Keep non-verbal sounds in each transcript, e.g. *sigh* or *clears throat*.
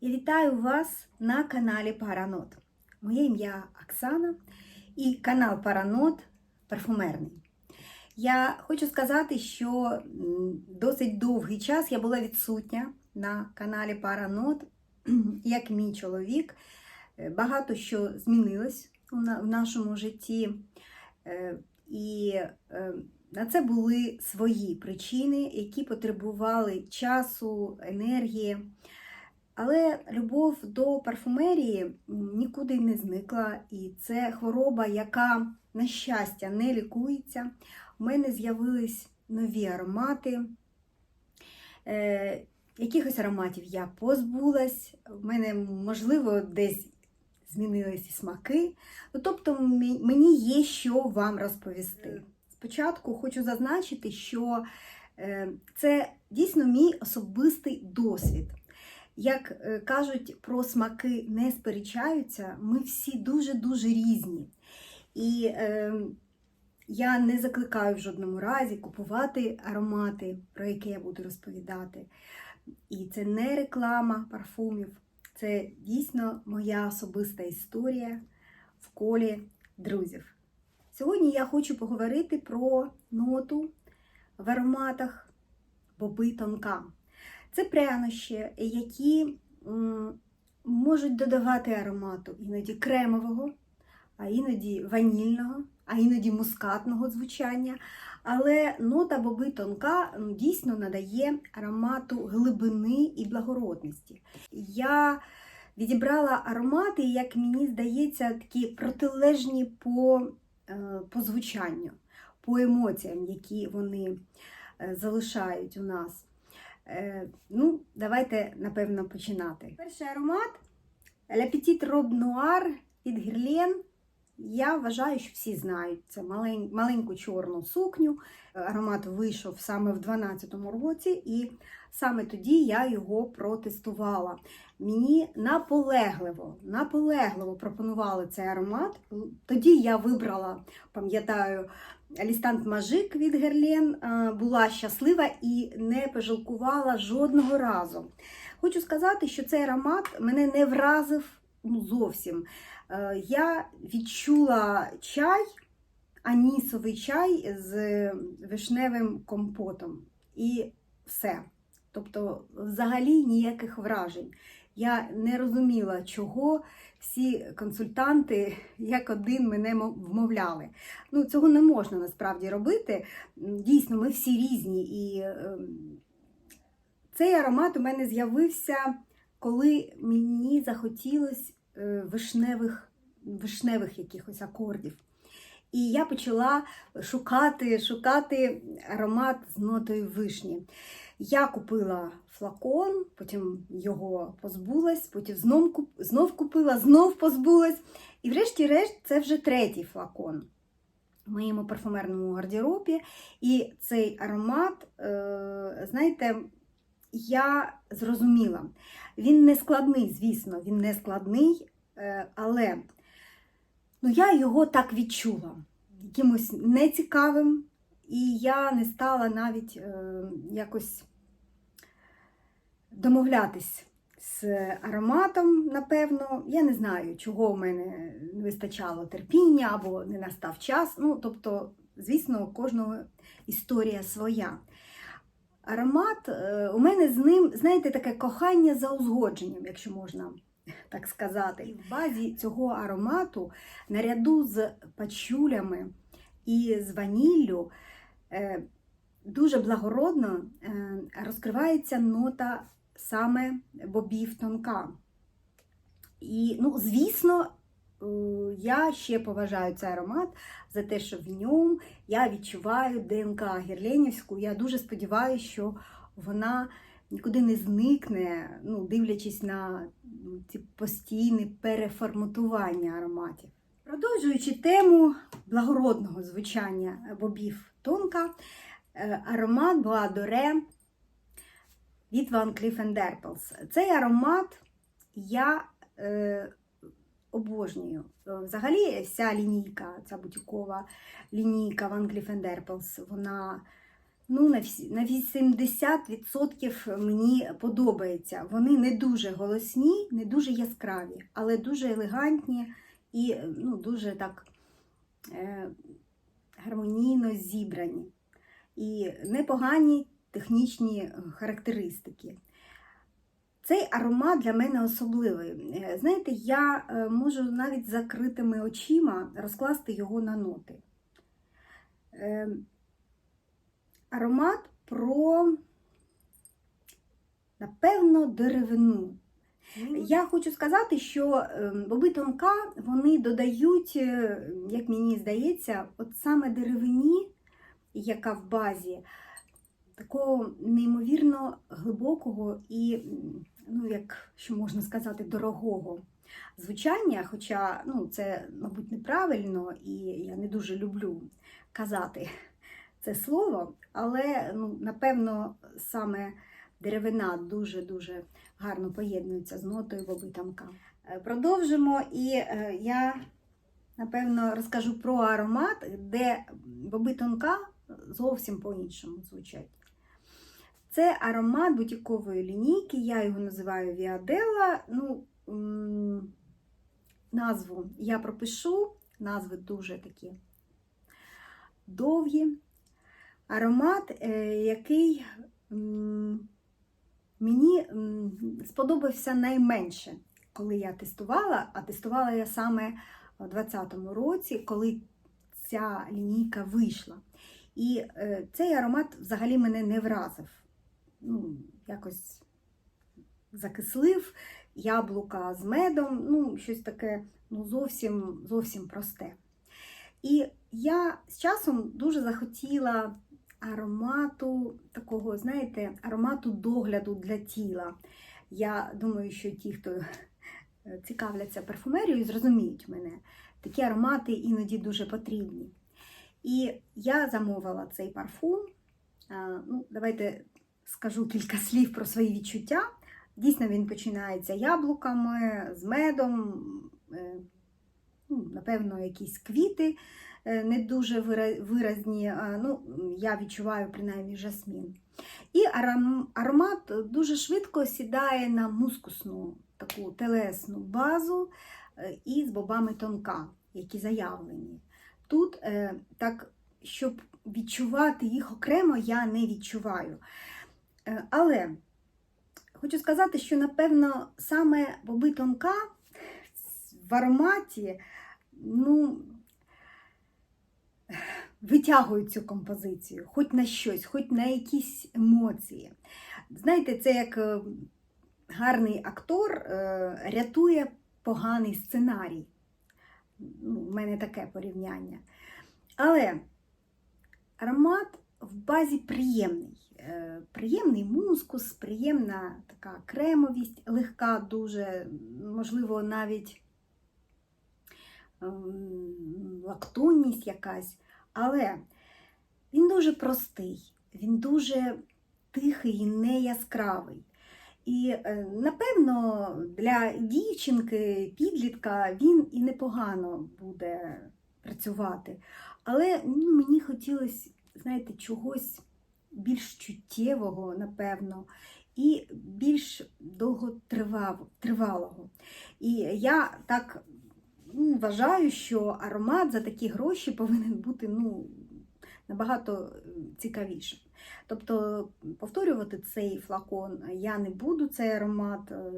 Я вітаю вас на каналі Паранот. Моє ім'я Оксана і канал Паранот парфумерний. Я хочу сказати, що досить довгий час я була відсутня на каналі Паранот, *clears throat* як мій чоловік. Е, Багато що змінилось в нашому житті. Е, І е, на це були свої причини, які потребували часу, енергії. Але любов до парфумерії нікуди не зникла, і це хвороба, яка, на щастя, не лікується. У мене з'явились нові аромати. Е, якихось ароматів я позбулась, в мене, можливо, десь змінились смаки. Ну, тобто, мені є що вам розповісти. Спочатку хочу зазначити, що е, це дійсно мій особистий досвід. Як е, кажуть, про смаки не сперечаються, ми всі дуже-дуже різні. І е, я не закликаю в жодному разі купувати аромати, про які я буду розповідати. І це не реклама парфумів, це дійсно моя особиста історія в колі друзів. Сьогодні я хочу поговорити про ноту в ароматах боби тонка. Це прянощі, які можуть додавати аромату іноді кремового, а іноді ванільного, а іноді мускатного звучання. Але нота боби тонка дійсно надає аромату глибини і благородності. Я відібрала аромати, як мені здається, такі протилежні по, е, по звучанню, по емоціям, які вони е, залишають у нас. Е, Ну, давайте, напевно, починати. Перший аромат La Petite Robe Noire від Guerlain. Я вважаю, що всі знають це малень, маленьку чорну сукню. Аромат вийшов саме в 2012 році, і саме тоді я його протестувала. Мені наполегливо, наполегливо пропонували цей аромат. Тоді я вибрала, пам'ятаю, Алістант Мажик від Герлен, була щаслива і не пожалкувала жодного разу. Хочу сказати, що цей аромат мене не вразив зовсім. Е, Я відчула чай, анісовий чай з вишневим компотом. І все. Тобто, взагалі ніяких вражень. Я не розуміла, чого всі консультанти як один мене вмовляли. Ну, цього не можна насправді робити. Дійсно, ми всі різні. І ем, цей аромат у мене з'явився, коли мені захотілось е, вишневих, вишневих якихось акордів. І я почала шукати, шукати аромат з нотою вишні. Я купила флакон, потім його позбулась, потім знов, куп- знов купила, знов позбулась. І врешті-решт це вже третій флакон в моєму парфумерному гардеробі. І цей аромат, е, знаєте, я зрозуміла. Він не складний, звісно, він не складний, е, але ну, я його так відчула. Якимось нецікавим, і я не стала навіть е, якось домовлятись з ароматом, напевно. Я не знаю, чого в мене не вистачало терпіння або не настав час. Ну, тобто, звісно, кожного історія своя. Аромат, е, у мене з ним, знаєте, таке кохання за узгодженням, якщо можна так сказати. І в базі цього аромату, наряду з пачулями і з ваніллю, е, дуже благородно е, розкривається нота саме бобів тонка. І, ну, звісно, е, я ще поважаю цей аромат за те, що в ньому я відчуваю ДНК гірленівську. Я дуже сподіваюся, що вона нікуди не зникне, ну, дивлячись на ну, ці постійні переформатування ароматів. Продовжуючи тему благородного звучання бобів тонка, е, аромат Боадоре від Van Cleef Arpels. Цей аромат я е, обожнюю. Е, Взагалі, вся лінійка, ця бутікова лінійка Van Cleef Arpels, вона ну, на на 80% мені подобається. Вони не дуже голосні, не дуже яскраві, але дуже елегантні і ну, дуже так е, гармонійно зібрані. І непогані технічні характеристики. Цей аромат для мене особливий. Е, Знаєте, я е, можу навіть закритими очима розкласти його на ноти. Е, Аромат про, напевно, деревину. Я хочу сказати, що е, боби тонка вони додають, е, як мені здається, от саме деревині, яка в базі, такого неймовірно глибокого і, ну, як що можна сказати, дорогого звучання. Хоча ну, це, мабуть, неправильно, і я не дуже люблю казати це слово, але ну, напевно саме деревина дуже-дуже гарно поєднується з нотою боби тамка. Е, Продовжимо, і е, я напевно розкажу про аромат, де боби тонка зовсім по-іншому звучать. Це аромат бутікової лінійки, я його називаю Віаделла. Ну, назву я пропишу, назви дуже такі довгі. Аромат, е, який мені сподобався найменше, коли я тестувала, а тестувала я саме у 2020 році, коли ця лінійка вийшла. І е, цей аромат взагалі мене не вразив. Ну, якось закислив яблука з медом, ну, щось таке ну, зовсім, зовсім просте. І я з часом дуже захотіла аромату такого, знаєте, аромату догляду для тіла. Я думаю, що ті, хто е, цікавляться парфумерією, зрозуміють мене. Такі аромати іноді дуже потрібні. І я замовила цей парфум. Ну, давайте скажу кілька слів про свої відчуття. Дійсно, він починається яблуками, з медом, е, ну, напевно, якісь квіти е, не дуже виразні. Ну, я відчуваю принаймні жасмін. І аромат дуже швидко сідає на мускусну таку телесну базу е, і з бобами тонка, які заявлені. Тут так, щоб відчувати їх окремо, я не відчуваю. Е, Але хочу сказати, що напевно саме боби тонка в ароматі ну, витягують цю композицію, хоч на щось, хоч на якісь емоції. Знаєте, це як е, гарний актор е, рятує поганий сценарій. Ну, У мене таке порівняння. Але аромат в базі приємний. Е, Приємний мускус, приємна така кремовість, легка, дуже, можливо, навіть ем, лактонність якась. Але він дуже простий, він дуже тихий і не яскравий. І, е, напевно, для дівчинки, підлітка він і непогано буде працювати. Але ну, мені хотілося, знаєте, чогось більш чуттєвого, напевно, і більш довготривалого. І я так ну, вважаю, що аромат за такі гроші повинен бути ну, набагато цікавішим. Тобто повторювати цей флакон я не буду, цей аромат. е,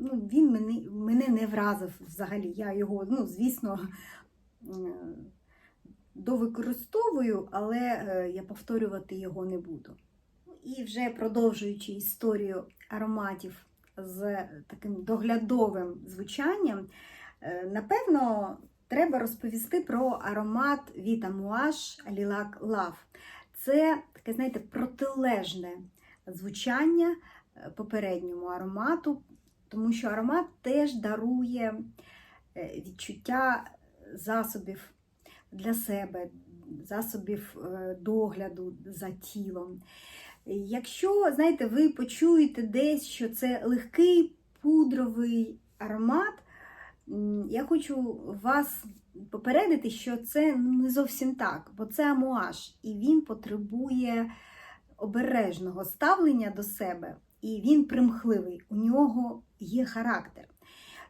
Ну, він мене, мене не вразив взагалі. Я його, ну, звісно, е, довикористовую, але е, я повторювати його не буду. І вже продовжуючи історію ароматів з таким доглядовим звучанням, е, напевно, треба розповісти про аромат Vita Mouage Lilac Love. Це таке, знаєте, протилежне звучання е, попередньому аромату, тому що аромат теж дарує е, відчуття засобів для себе, засобів е, догляду за тілом. Якщо, знаєте, ви почуєте десь, що це легкий пудровий аромат, я хочу вас попередити, що це не зовсім так, бо це амуаж, і він потребує обережного ставлення до себе, і він примхливий, у нього є характер.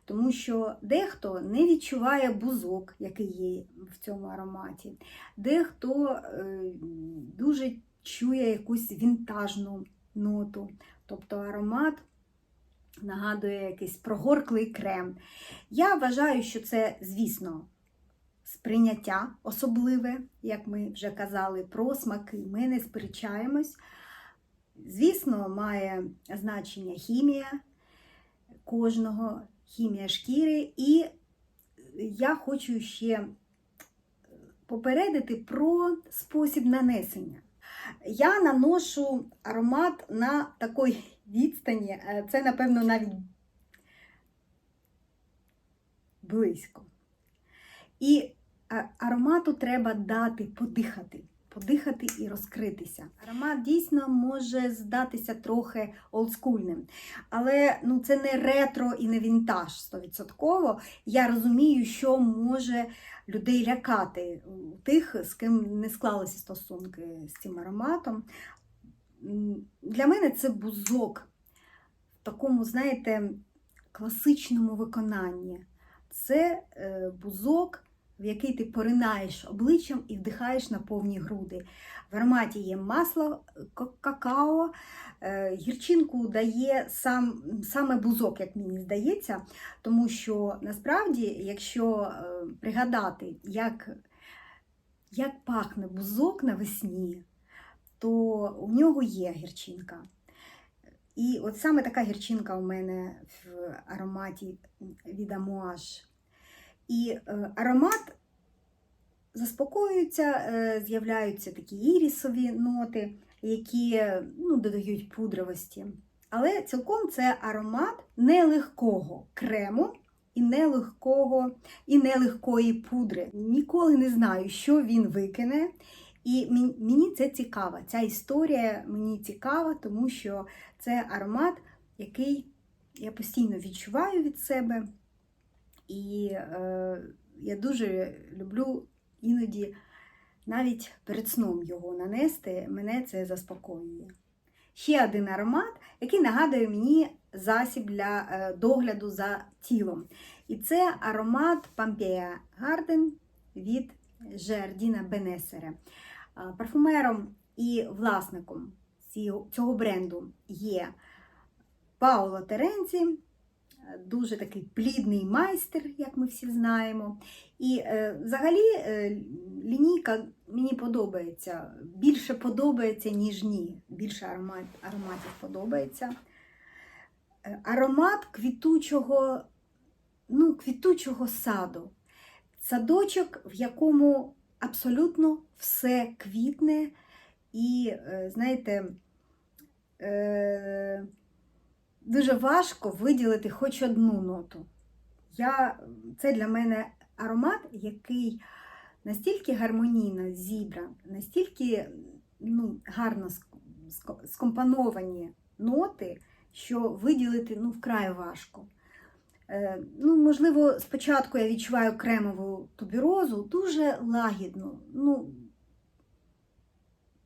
Тому що дехто не відчуває бузок, який є в цьому ароматі, дехто е, дуже чує якусь вінтажну ноту, тобто аромат нагадує якийсь прогорклий крем. Я вважаю, що це, звісно, сприйняття особливе, як ми вже казали, про смаки. Ми не сперечаємось. Звісно, має значення хімія кожного, хімія шкіри. І я хочу ще попередити про спосіб нанесення. Я наношу аромат на такій відстані, е, це, напевно, навіть близько. І аромату треба дати подихати, подихати і розкритися. Аромат дійсно може здатися трохи олдскульним, але ну, це не ретро і не вінтаж 100%. Я розумію, що може людей лякати тих, з ким не склалися стосунки з цим ароматом. Для мене це бузок в такому, знаєте, класичному виконанні. Це е, бузок, в який ти поринаєш обличчям і вдихаєш на повні груди. В ароматі є масло какао, е, гірчинку дає сам, саме бузок, як мені здається, тому що насправді, якщо е, пригадати, як, як пахне бузок навесні, то у нього є гірчинка. І от саме така гірчинка у мене в ароматі від Амуаж. І е, аромат заспокоюється, е, з'являються такі ірісові ноти, які ну, додають пудровості. Але цілком це аромат нелегкого крему і нелегкого, і нелегкої пудри. Ніколи не знаю, що він викине. І мені це цікаво. Ця історія мені цікава, тому що це аромат, який я постійно відчуваю від себе. І е, я дуже люблю іноді навіть перед сном його нанести, мене це заспокоює. Ще один аромат, який нагадує мені засіб для е, догляду за тілом. І це аромат Pompeia Garden від Жердіна Бенесере. Парфумером і власником цього бренду є Пауло Теренці, дуже такий плідний майстер, як ми всі знаємо. І е, взагалі е, лінійка мені подобається. Більше подобається, ніж ні. Більше аромат, ароматів подобається. Е, Аромат квітучого, ну, квітучого саду. Садочок, в якому абсолютно все квітне і, знаєте, е, дуже важко виділити хоч одну ноту. Я, це для мене аромат, який настільки гармонійно зібран, настільки ну, гарно ск- ск- скомпоновані ноти, що виділити ну, вкрай важко. Е, Ну, можливо, спочатку я відчуваю кремову тубірозу, дуже лагідну, ну,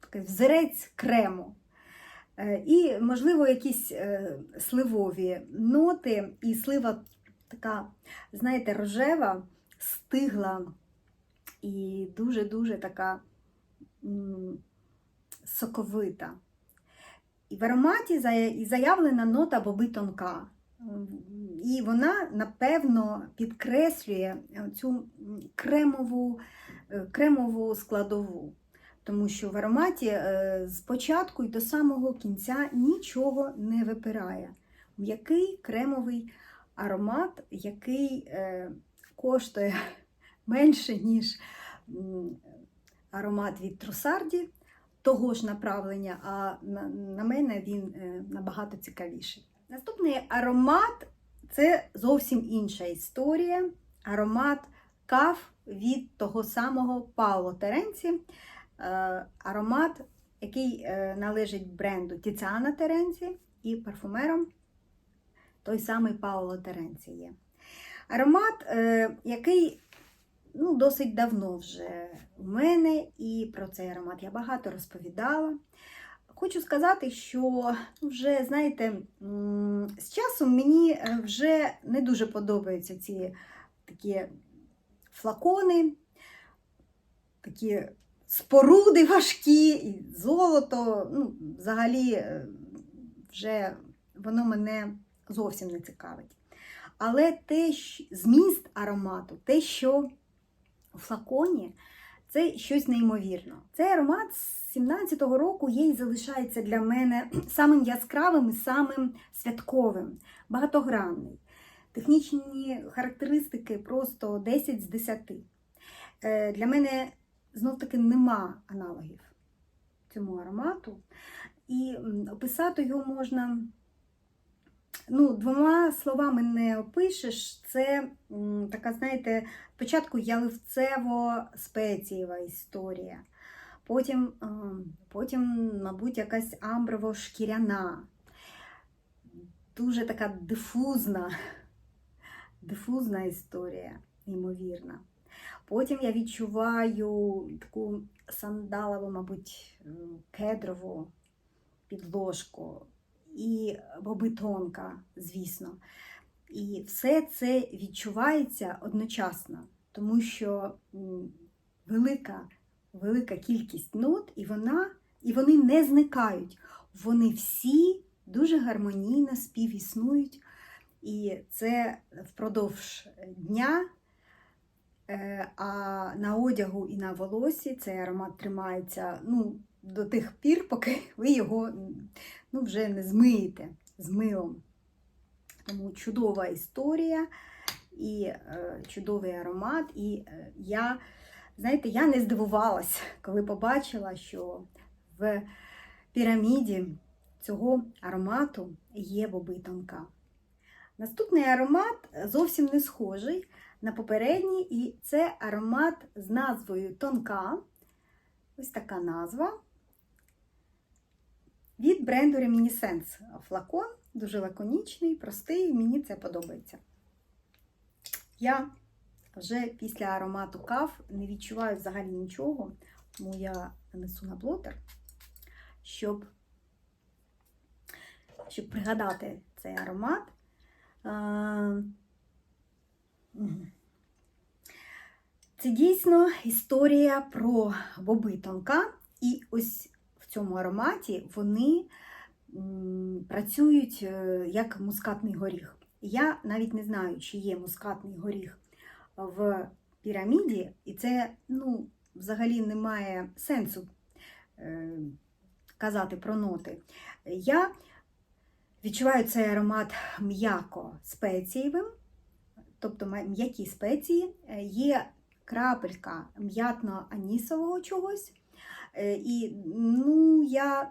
такий взірець крему. Е, І, можливо, якісь е, сливові ноти, і слива така, знаєте, рожева, стигла і дуже-дуже така соковита. І в ароматі заявлена нота боби тонка. І вона, напевно, підкреслює цю кремову, е, кремову складову. Тому що в ароматі е, з початку і до самого кінця нічого не випирає. М'який кремовий аромат, який е, коштує *laughs* менше, ніж аромат від Трусарді, того ж направлення, а на, мене він е, набагато цікавіший. Наступний аромат це зовсім інша історія. Аромат кав від того самого Пауло Теренці. Е, Аромат, який е, належить бренду Тіціана Теренці і парфумером той самий Пауло Теренці є. Аромат, е, який ну, досить давно вже у мене, і про цей аромат я багато розповідала. хочу сказати, що вже, знаєте, з часом мені вже не дуже подобаються ці такі флакони, такі споруди важкі, і золото. Ну, взагалі, е, вже воно мене зовсім не цікавить. Але те, зміст аромату, те, що у флаконі, це щось неймовірно. Цей аромат з 17-го року є і залишається для мене самим яскравим і самим святковим, багатогранний. Технічні характеристики просто 10 з 10. Е, Для мене знов-таки нема аналогів цьому аромату. І описати його можна ну, двома словами не опишеш. Це така, знаєте, спочатку яливцево-спецієва історія. Потім, потім, мабуть, якась амброво-шкіряна, дуже така дифузна, дифузна історія, неймовірна. Потім я відчуваю таку сандалову, мабуть, кедрову підложку і бобитонка, звісно. І все це відчувається одночасно, тому що велика, велика кількість нот, і, вона, і вони не зникають. Вони всі дуже гармонійно співіснують. І це впродовж дня. Е, А на одягу і на волосі цей аромат тримається ну, до тих пір, поки *laughs* ви його ну, вже не змиєте з милом. Тому чудова історія і е, чудовий аромат. І е, я, знаєте, я не здивувалась, коли побачила, що в піраміді цього аромату є бобитонка. Наступний аромат зовсім не схожий на попередній, і це аромат з назвою Тонка. Ось така назва. Від бренду Reminiscence флакон. Дуже лаконічний, простий, мені це подобається. Я вже після аромату кав не відчуваю взагалі нічого, тому я нанесу на блотер, щоб, щоб пригадати цей аромат. Це дійсно історія про боби тонка, і ось в цьому ароматі вони працюють е, як мускатний горіх. Я навіть не знаю, чи є мускатний горіх в піраміді, і це ну, взагалі не має сенсу е, казати про ноти. Я відчуваю цей аромат м'яко спецієвим, тобто м'які спеції, Е, є крапелька м'ятно-анісового чогось. Е, І ну, я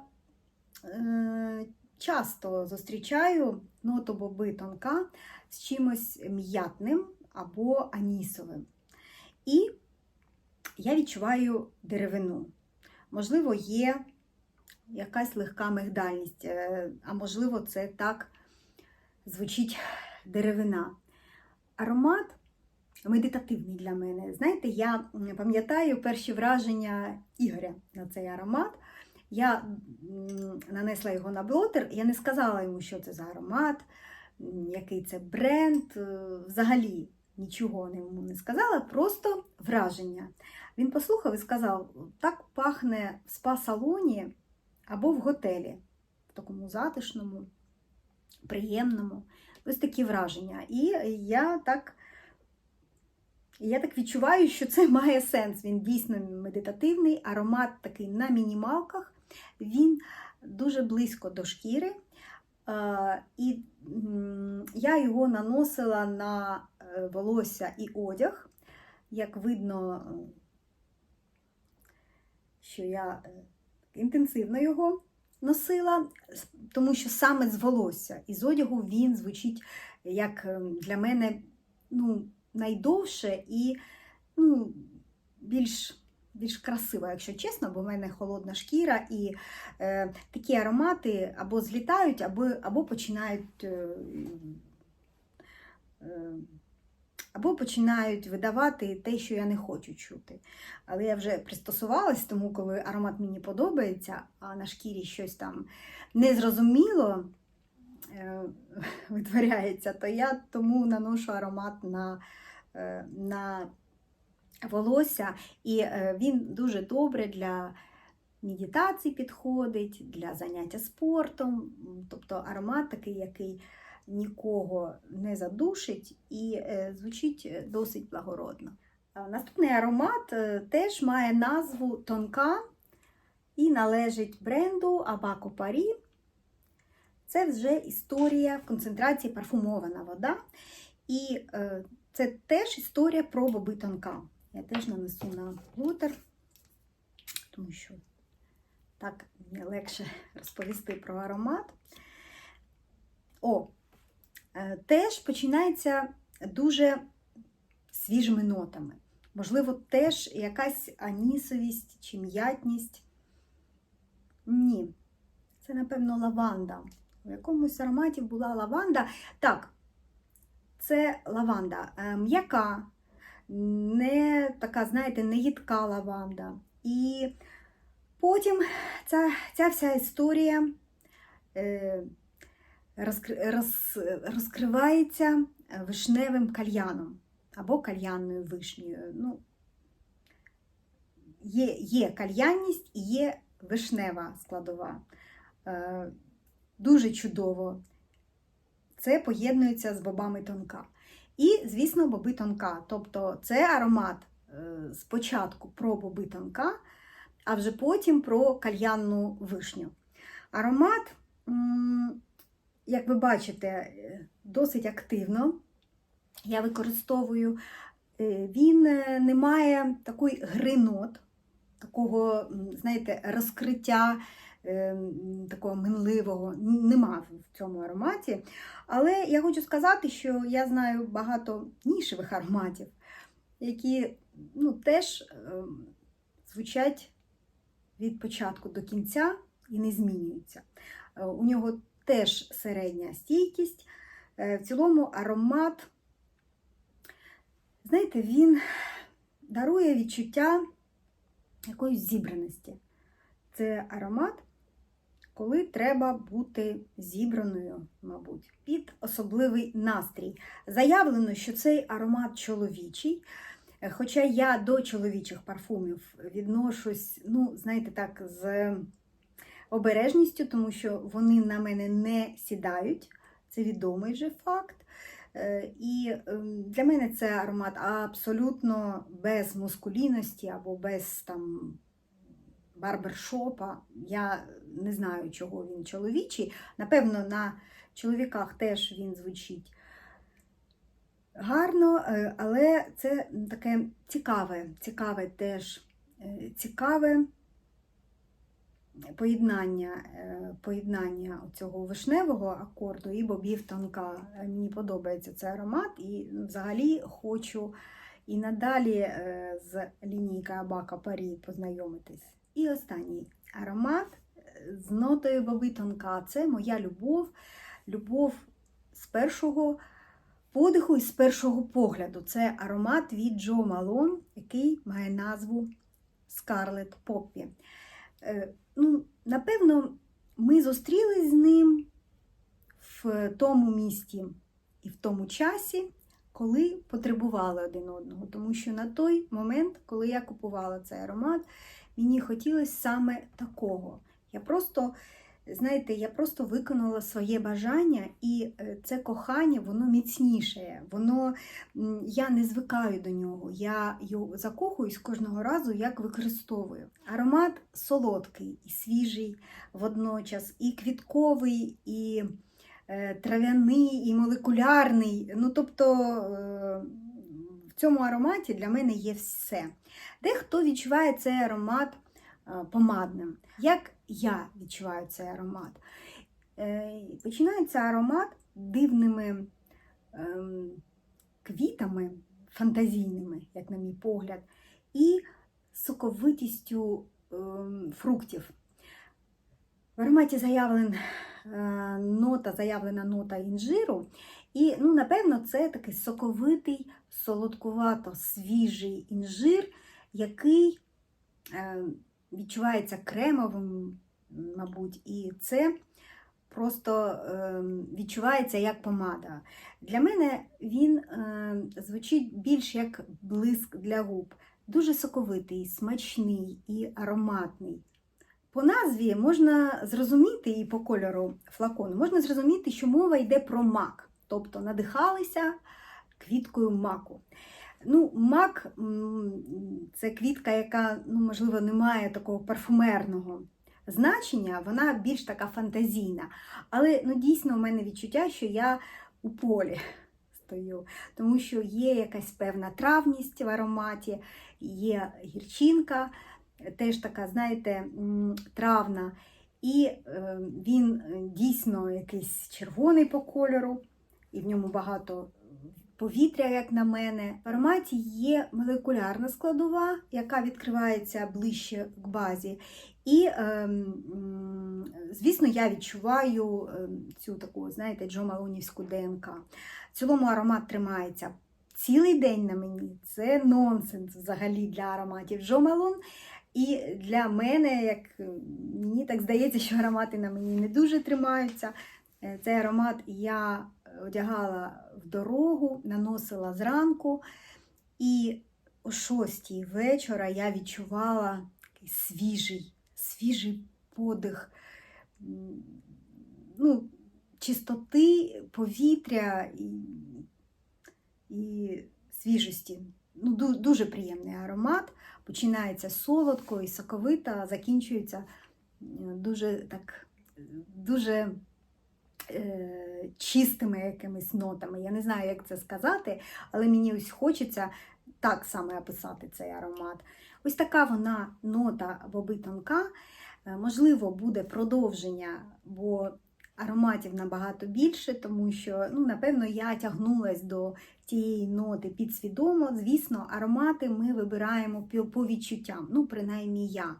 е, часто зустрічаю ноту боби тонка з чимось м'ятним або анісовим. І я відчуваю деревину. Можливо, є якась легка мигдальність, е, а можливо, це так звучить деревина. Аромат медитативний для мене. Знаєте, я пам'ятаю перші враження Ігоря на цей аромат. Я нанесла його на блотер, я не сказала йому, що це за аромат, який це бренд. е, Взагалі нічого йому не сказала, просто враження. Він послухав і сказав: так пахне в спа-салоні або в готелі, в такому затишному, приємному. Ось такі враження. І я так. Я так відчуваю, що це має сенс. Він дійсно медитативний, аромат такий на мінімалках, він дуже близько до шкіри. І я його наносила на е, волосся і одяг. Як видно, що я е, інтенсивно його носила, тому що саме з волосся. І з одягу він звучить як е, для мене ну, найдовше і ну, більш, більш красиво, якщо чесно, бо в мене холодна шкіра, і е, такі аромати або злітають, або, або починають е, е, або починають видавати те, що я не хочу чути. Але я вже пристосувалась, тому коли аромат мені подобається, а на шкірі щось там незрозуміло е, *laughs* витворяється, то я тому наношу аромат на, е, на волосся, і е, він дуже добре для медитації підходить, для заняття спортом. Тобто аромат такий, який нікого не задушить і е, звучить е, досить благородно. Наступний аромат е, теж має назву Тонка і належить бренду Абако Парі. Це вже історія в концентрації парфумована вода. І е, це теж історія про боби тонка. Я теж нанесу на глутер, тому що так мені легше *laughs* розповісти про аромат. О, е, теж починається дуже свіжими нотами. Можливо, теж якась анісовість чи м'ятність. Ні, це, напевно, лаванда. У якомусь ароматі була лаванда. Так, це лаванда е, м'яка, не така, знаєте, не їдка лаванда. І потім ця, ця вся історія е, розкривається вишневим кальяном або кальянною вишнею. Ну, є, є кальянність і є вишнева складова. Е, дуже чудово. Це поєднується з бобами тонка. І, звісно, боби тонка. Тобто це аромат е, спочатку про боби тонка, а вже потім про кальянну вишню. Аромат, як ви бачите, е, досить активно. Я використовую, е, він е, не має такої гри нот, такого, знаєте, розкриття такого минливого нема в цьому ароматі. Але я хочу сказати, що я знаю багато нішевих ароматів, які ну, теж звучать від початку до кінця і не змінюються. У нього теж середня стійкість. Е, В цілому аромат, знаєте, він дарує відчуття якоїсь зібраності. Це аромат, коли треба бути зібраною, мабуть, під особливий настрій. Заявлено, що цей аромат чоловічий. Е, Хоча я до чоловічих парфумів відношусь, ну, знаєте, так, з обережністю, тому що вони на мене не сідають. Це відомий вже факт. Е, І ем, для мене це аромат абсолютно без мускулінності або без там барбершопа. Я не знаю, чого він чоловічий. Напевно, на чоловіках теж він звучить гарно, е, але це таке цікаве, цікаве теж е, цікаве поєднання, е, поєднання цього вишневого акорду і бобів тонка. Е, Мені подобається цей аромат, і взагалі хочу і надалі е, з лінійкою Абака Парі познайомитись. І останній аромат з нотою боби тонка. Це моя любов, любов з першого подиху і з першого погляду. Це аромат від Джо Малон, який має назву Scarlet Poppy. Ну, напевно, ми зустрілись з ним в тому місті і в тому часі, коли потребували один одного. Тому що на той момент, коли я купувала цей аромат, мені хотілося саме такого. Я просто, знаєте, я просто виконала своє бажання, і е, це кохання, воно міцніше. Воно, я не звикаю до нього. Я його закохуюсь кожного разу, як використовую. Аромат солодкий і свіжий водночас, і квітковий, і е, трав'яний, і молекулярний. Ну, тобто е, в цьому ароматі для мене є все. Дехто відчуває цей аромат помадним. Як я відчуваю цей аромат? Е, Починається аромат дивними ем, квітами, фантазійними, як на мій погляд, і соковитістю ем, фруктів. В ароматі заявлен, е, нота, заявлена нота інжиру. І, ну, напевно, це такий соковитий, солодкувато свіжий інжир, який е, відчувається кремовим, мабуть, і це просто е, відчувається як помада. Для мене він е, звучить більш як блиск для губ. Дуже соковитий, смачний і ароматний. По назві можна зрозуміти і по кольору флакону, можна зрозуміти, що мова йде про мак, тобто надихалися квіткою маку. Ну, Мак це квітка, яка, ну, можливо, не має такого парфумерного значення, вона більш така фантазійна. Але ну, дійсно у мене відчуття, що я у полі стою, тому що є якась певна травність в ароматі, є гірчинка, теж така, знаєте, травна. І е, він е, дійсно якийсь червоний по кольору, і в ньому багато повітря, як на мене. В ароматі є молекулярна складова, яка відкривається ближче к базі. І, е, звісно, я відчуваю е, цю таку, знаєте, Джо Малонівську ДНК. В цілому аромат тримається цілий день на мені. Це нонсенс взагалі для ароматів Джо Малон. І для мене, як е, мені так здається, що аромати на мені не дуже тримаються. Е, Цей аромат я одягала в дорогу, наносила зранку, і о 6 вечора я відчувала такий свіжий, свіжий подих ну, чистоти, повітря і, і свіжості. Ну, дуже приємний аромат. Починається солодко і соковито, а закінчується дуже так, дуже е, чистими якимись нотами. Я не знаю, як це сказати, але мені ось хочеться так саме описати цей аромат. Ось така вона нота боби тонка. Е, Можливо, буде продовження, бо ароматів набагато більше, тому що, ну, напевно, я тягнулась до тієї ноти підсвідомо. Звісно, аромати ми вибираємо по відчуттям, ну, принаймні я.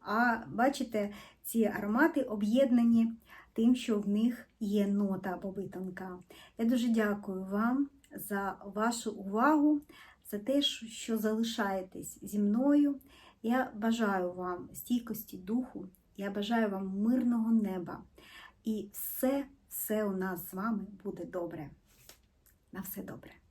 А бачите, ці аромати об'єднані тим, що в них є нота побитанка. Я дуже дякую вам за вашу увагу, за те, що залишаєтесь зі мною. Я бажаю вам стійкості духу, я бажаю вам мирного неба. І все, все у нас з вами буде добре. На все добре.